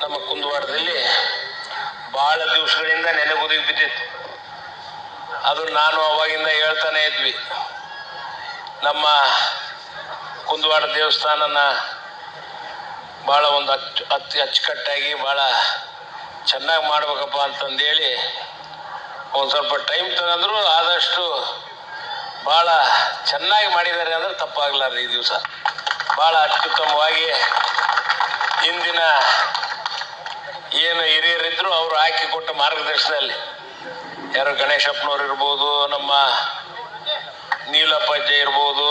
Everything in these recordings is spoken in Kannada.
ನಮ್ಮ ಕುಂದವಾಡದಲ್ಲಿ ಬಹಳ ದಿವಸಗಳಿಂದ ನೆನೆಗುದಿಗೆ ಬಿದ್ದಿತ್ತು. ಅದು ನಾನು ಅವಾಗಿಂದ ಹೇಳ್ತಾನೆ ಇದ್ವಿ. ನಮ್ಮ ಕುಂದವಾಡ ದೇವಸ್ಥಾನನ ಭಾಳ ಒಂದು ಅಚ್ಚು ಅತಿ ಅಚ್ಚುಕಟ್ಟಾಗಿ ಭಾಳ ಚೆನ್ನಾಗಿ ಮಾಡ್ಬೇಕಪ್ಪ ಅಂತಂದೇಳಿ ಒಂದು ಸ್ವಲ್ಪ ಟೈಮ್ ತಗೊಂಡ್ರು ಆದಷ್ಟು ಭಾಳ ಚೆನ್ನಾಗಿ ಮಾಡಿದ್ದಾರೆ ಅಂದ್ರೆ ತಪ್ಪಾಗಲಾರ್ದು ಈ ದಿವಸ. ಭಾಳ ಅತ್ಯುತ್ತಮವಾಗಿ ಇಂದಿನ ಏನು ಹಿರಿಯರಿದ್ರು ಅವರು ಹಾಕಿ ಕೊಟ್ಟ ಮಾರ್ಗದರ್ಶನದಲ್ಲಿ. ಯಾರು ಗಣೇಶಪ್ಪನವ್ರು ಇರ್ಬೋದು, ನಮ್ಮ ನೀಲಪ್ಪಜ್ಜ ಇರ್ಬೋದು,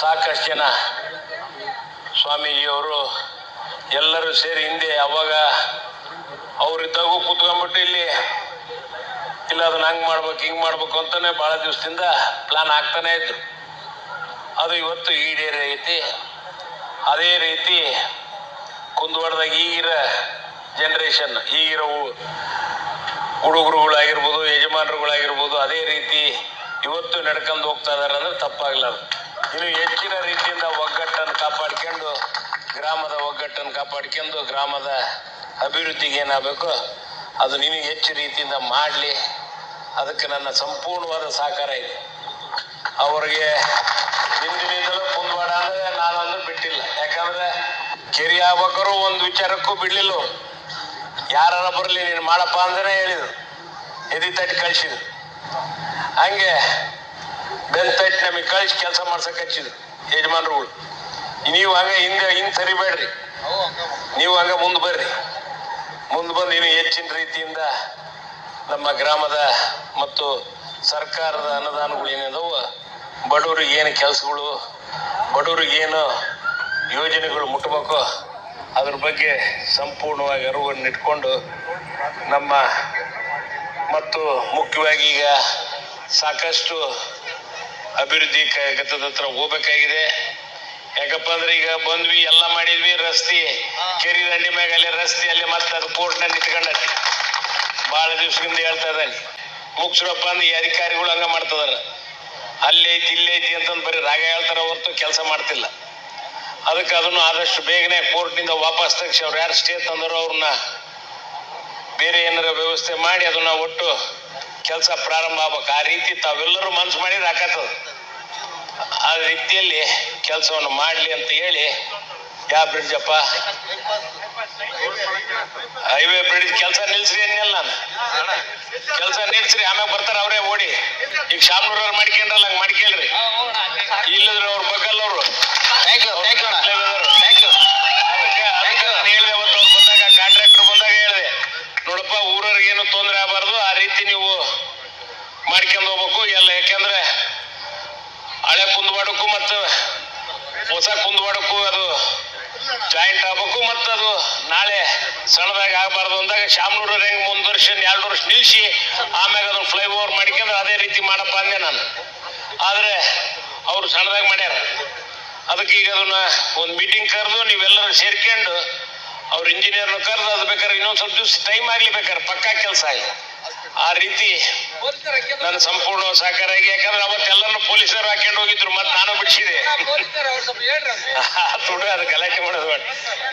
ಸಾಕಷ್ಟು ಜನ ಸ್ವಾಮೀಜಿಯವರು ಎಲ್ಲರೂ ಸೇರಿ ಹಿಂದೆ ಅವಾಗ ಅವರಿದ್ದಾಗೂ ಕೂತ್ಕೊಂಡ್ಬಿಟ್ಟು ಇಲ್ಲಿ, ಇಲ್ಲ ಅದನ್ನ ಹಂಗೆ ಮಾಡ್ಬೇಕು, ಹಿಂಗೆ ಮಾಡ್ಬೇಕು ಅಂತಲೇ ಭಾಳ ದಿವಸದಿಂದ ಪ್ಲಾನ್ ಆಗ್ತಾನೆ ಇದ್ರು. ಅದು ಇವತ್ತು ಈಡೇರೈತಿ. ಅದೇ ರೀತಿ ಕುಂದವಾಡದಾಗ ಈಗಿರ ಜನ್ರೇಷನ್ ಈಗಿರೋ ಹುಡುಗರುಗಳಾಗಿರ್ಬೋದು, ಯಜಮಾನರುಗಳಾಗಿರ್ಬೋದು, ಅದೇ ರೀತಿ ಇವತ್ತು ನಡ್ಕೊಂಡು ಹೋಗ್ತಾ ಇದಾರೆ ಅಂದ್ರೆ ತಪ್ಪಾಗ್ಲಾರ್ದು ಇನ್ನು ಹೆಚ್ಚಿನ ರೀತಿಯಿಂದ ಒಗ್ಗಟ್ಟನ್ನು ಕಾಪಾಡ್ಕೊಂಡು, ಗ್ರಾಮದ ಒಗ್ಗಟ್ಟನ್ನು ಕಾಪಾಡ್ಕೊಂಡು, ಗ್ರಾಮದ ಅಭಿವೃದ್ಧಿಗೆ ಏನಾಗಬೇಕು, ಅದು ನಿಮಗೆ ಹೆಚ್ಚು ರೀತಿಯಿಂದ ಮಾಡಲಿ. ಅದಕ್ಕೆ ನನ್ನ ಸಂಪೂರ್ಣವಾದ ಸಹಕಾರ ಇದೆ. ಅವರಿಗೆ ಹಿಂದಿನಿಂದಲೂ ಕುಂದವಾಡ ಅಂದ್ರೆ ನಾನಂದ್ರೆ ಬಿಟ್ಟಿಲ್ಲ. ಯಾಕಂದ್ರೆ ಕೆರೆ ಒಂದು ವಿಚಾರಕ್ಕೂ ಬಿಡ್ಲಿಲ್ಲ ಯಾರ ಬರಲಿ, ನೀನು ಮಾಡಪ್ಪ ಅಂದ್ರೆ ಹೇಳಿದ್ರು. ಎದಿ ತಟ್ಟಿ ಕಳ್ಸಿದ್ರು. ಹಂಗೆ ಬೆನ್ ತಟ್ಟಿ ನಮಗೆ ಕಳ್ಸಿ ಕೆಲಸ ಮಾಡ್ಸಕ್ ಹಚ್ಚಿದ್ರು ಯಜಮಾನ್ರುಗಳು. ನೀವು ಹಂಗೆ ಹಿಂದೆ ಹಿಂದೆ ಸರಿಬೇಡ್ರಿ ನೀವು ಹಂಗೆ ಮುಂದೆ ಬರ್ರಿ. ಮುಂದೆ ಬಂದು ಇನ್ನು ಹೆಚ್ಚಿನ ರೀತಿಯಿಂದ ನಮ್ಮ ಗ್ರಾಮದ ಮತ್ತು ಸರ್ಕಾರದ ಅನುದಾನಗಳು ಏನಿದಾವ, ಬಡವರಿಗೆ ಏನು ಕೆಲಸಗಳು, ಬಡವರಿಗೆ ಏನು ಯೋಜನೆಗಳು ಮುಟ್ಟಬೇಕು ಅದ್ರ ಬಗ್ಗೆ ಸಂಪೂರ್ಣವಾಗಿ ಅರಿವನ್ನು ಇಟ್ಕೊಂಡು ನಮ್ಮ ಮತ್ತು ಮುಖ್ಯವಾಗಿ ಈಗ ಸಾಕಷ್ಟು ಅಭಿವೃದ್ಧಿ ಗತದ ಹತ್ರ ಹೋಗ್ಬೇಕಾಗಿದೆ. ಯಾಕಪ್ಪ ಅಂದ್ರೆ ಈಗ ಬಂದ್ವಿ, ಎಲ್ಲ ಮಾಡಿದ್ವಿ, ರಸ್ತೆ, ಕೆರಿ ದಂಡಿ ಮ್ಯಾಗ ಅಲ್ಲಿ ರಸ್ತೆ, ಅಲ್ಲಿ ಮತ್ತೆ ಅದು ಕೋರ್ಟ್ನಲ್ಲಿ ನಿಂತ್ಕೊಂಡತಿ ಭಾಳ ದಿವ್ಸದಿಂದ ಹೇಳ್ತಾ ಇದ್ದಾನೆ. ಮುಗಿಸ್ರಪ್ಪ ಅಂದ್ರೆ ಈ ಅಧಿಕಾರಿಗಳು ಹಂಗ ಮಾಡ್ತದಾರ ಅಲ್ಲಿ ಐತಿ, ಇಲ್ಲಿ ಐತಿ ಅಂತಂದ್ ಬರೀ ರಾಗ ಹೇಳ್ತಾರ ಹೊರತು ಕೆಲಸ ಮಾಡ್ತಿಲ್ಲ. ಅದಕ್ಕೆ ಅದನ್ನು ಆದಷ್ಟು ಬೇಗನೆ ಕೋರ್ಟ್ನಿಂದ ವಾಪಸ್ ತೆಗಿಸಿ ಅವ್ರು ಯಾರು ಸ್ಟೇ ತಂದರೋ ಅವ್ರನ್ನ ಬೇರೆ ಏನಾರ ವ್ಯವಸ್ಥೆ ಮಾಡಿ ಅದನ್ನ ಒಟ್ಟು ಕೆಲಸ ಪ್ರಾರಂಭ ಆಗ್ಬೇಕು. ಆ ರೀತಿ ತಾವೆಲ್ಲರೂ ಮನ್ಸು ಮಾಡಿದ್ರೆ ಹಾಕತ್ತದ ಆ ರೀತಿಯಲ್ಲಿ ಕೆಲಸವನ್ನು ಮಾಡಲಿ ಅಂತ ಹೇಳಿ ಯಾವ ಬ್ರಿಡ್ಜಪ್ಪ ಹೈವೇ ಬ್ರಿಡ್ಜ್ ಕೆಲಸ ನಿಲ್ಸ್ರಿ ಅನ್ನಲ್ಲ ನಾನು. ಕೆಲಸ ನಿಲ್ಸ್ರಿ ಆಮೇಲೆ ಬರ್ತಾರ, ಅವರೇ ಓಡಿ. ಈಗ ಶಾಮೂರವ್ರು ಮಾಡ್ಕೊಂಡ್ರಲ್ಲ, ಹಂಗೆ ಮಾಡ್ಕೇಳ್ರಿ. ಇಲ್ಲದ್ರೆ ಥ್ಯಾಂಕ್ ಯು ಥ್ಯಾಂಕ್ ಯು ಅಣ್ಣ ಥ್ಯಾಂಕ್ ಯು ಅದಕ್ಕೆ ಅದಕ್ಕೆ ನಾನು ಹೇಳಿದೆ ಅವತ್ತು ಅವ್ರು ಬಂದಾಗ ಕಾಂಟ್ರಾಕ್ಟರ್ ಬಂದಾಗ ಹೇಳಿದೆ ನೋಡಪ್ಪ ಊರವ್ರಿಗೆ ಏನು ತೊಂದರೆ ಆಗಬಾರ್ದು ಆ ರೀತಿ ನೀವು ಮಾಡ್ಕೊಂಡು ಹೋಗ್ಬೇಕು ಎಲ್ಲ ಯಾಕೆಂದ್ರೆ ಹಳೆ ಕುಂದವಾಡಕ್ಕೂ ಮತ್ತು ಹೊಸ ಕುಂದವಾಡಕ್ಕೂ ಅದು ಜಾಯಿಂಟ್ ಆಗ್ಬೇಕು ಮತ್ತು ಅದು ನಾಳೆ ಸಣ್ಣದಾಗಿ ಆಗಬಾರ್ದು ಅಂದಾಗ ಶಾಮನೂರು ಹೆಂಗೆ ಮುಂದ್ ವರ್ಷ, ಎರಡು ವರ್ಷ ನಿಲ್ಸಿ ಆಮ್ಯಾಗ ಅದನ್ನು ಫ್ಲೈ ಓವರ್ ಮಾಡ್ಕೊಂಡು ಅದೇ ರೀತಿ ಮಾಡಪ್ಪ ಅಂದೆ ನಾನು. ಆದರೆ ಅವರು ಸಣ್ಣದಾಗಿ ಮಾಡ್ಯಾರ. ಅದಕ್ಕೆ ಈಗ ಅದನ್ನ ಒಂದು ಮೀಟಿಂಗ್ ಕರೆದು ನೀವೆಲ್ಲರೂ ಸೇರ್ಕೊಂಡು ಅವ್ರ ಇಂಜಿನಿಯರ್ನ ಕರೆದು ಅದು ಬೇಕಾದ್ರೆ ಇನ್ನೊಂದು ಸ್ವಲ್ಪ ದಿವ್ಸ ಟೈಮ್ ಆಗಲಿ ಬೇಕಾದ್ರೆ, ಪಕ್ಕಾ ಕೆಲಸ ಆಗಲಿ. ಆ ರೀತಿ ನನ್ನ ಸಂಪೂರ್ಣ ಸಹಕಾರ ಆಗಿ ಯಾಕಂದ್ರೆ ಅವತ್ತೆಲ್ಲರೂ ಪೊಲೀಸರು ಹಾಕೊಂಡು ಹೋಗಿದ್ರು ಮತ್ತೆ ನಾನು ಬಿಡಿಸಿದೆ. ಅದು ಗಲಾಟೆ ಮಾಡೋದು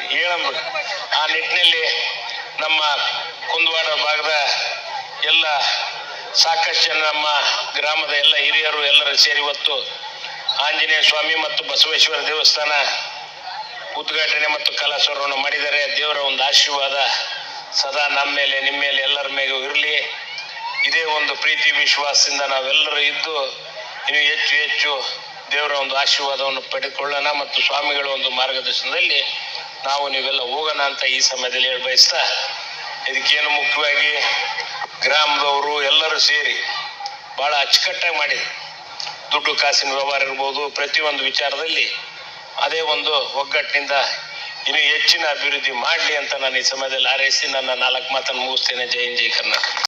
ಹೇಳಂಬಿಡು ಆ ನಿಟ್ಟಿನಲ್ಲಿ ನಮ್ಮ ಕುಂದವಾಡ ಭಾಗದ ಎಲ್ಲ ಸಾಕಷ್ಟು ಜನ, ನಮ್ಮ ಗ್ರಾಮದ ಎಲ್ಲ ಹಿರಿಯರು ಎಲ್ಲರೂ ಸೇರಿ ಇವತ್ತು ಆಂಜನೇಯ ಸ್ವಾಮಿ ಮತ್ತು ಬಸವೇಶ್ವರ ದೇವಸ್ಥಾನ ಉದ್ಘಾಟನೆ ಮತ್ತು ಕಲಾಸ್ವರವನ್ನು ಮಾಡಿದರೆ ದೇವರ ಒಂದು ಆಶೀರ್ವಾದ ಸದಾ ನಮ್ಮ ಮೇಲೆ, ನಿಮ್ಮ ಮೇಲೆ ಎಲ್ಲರ ಮೇಲೂ ಇರಲಿ. ಇದೇ ಒಂದು ಪ್ರೀತಿ ವಿಶ್ವಾಸದಿಂದ ನಾವೆಲ್ಲರೂ ಇದ್ದು ಇನ್ನು ಹೆಚ್ಚು ಹೆಚ್ಚು ದೇವರ ಒಂದು ಆಶೀರ್ವಾದವನ್ನು ಪಡೆದುಕೊಳ್ಳೋಣ ಮತ್ತು ಸ್ವಾಮಿಗಳ ಒಂದು ಮಾರ್ಗದರ್ಶನದಲ್ಲಿ ನಾವು ನೀವೆಲ್ಲ ಹೋಗೋಣ ಅಂತ ಈ ಸಮಯದಲ್ಲಿ ಹೇಳಿ ಬಯಸ್ತಾ, ಇದಕ್ಕೇನು ಮುಖ್ಯವಾಗಿ ಗ್ರಾಮದವರು ಎಲ್ಲರೂ ಸೇರಿ ಭಾಳ ಅಚ್ಚುಕಟ್ಟಾಗಿ ಮಾಡಿ ದುಡ್ಡು ಕಾಸಿನ ವ್ಯವಹಾರ ಇರ್ಬೋದು ಪ್ರತಿಯೊಂದು ವಿಚಾರದಲ್ಲಿ ಅದೇ ಒಂದು ಒಗ್ಗಟ್ಟಿನಿಂದ ಇನ್ನು ಹೆಚ್ಚಿನ ಅಭಿವೃದ್ಧಿ ಮಾಡಲಿ ಅಂತ ನಾನು ಈ ಸಮಯದಲ್ಲಿ ಹಾರೈಸಿ ನನ್ನ ನಾಲ್ಕು ಮಾತನ್ನು ಮುಗಿಸ್ತೇನೆ. ಜೈ ಜೈ ಕರ್ನಾಟಕ.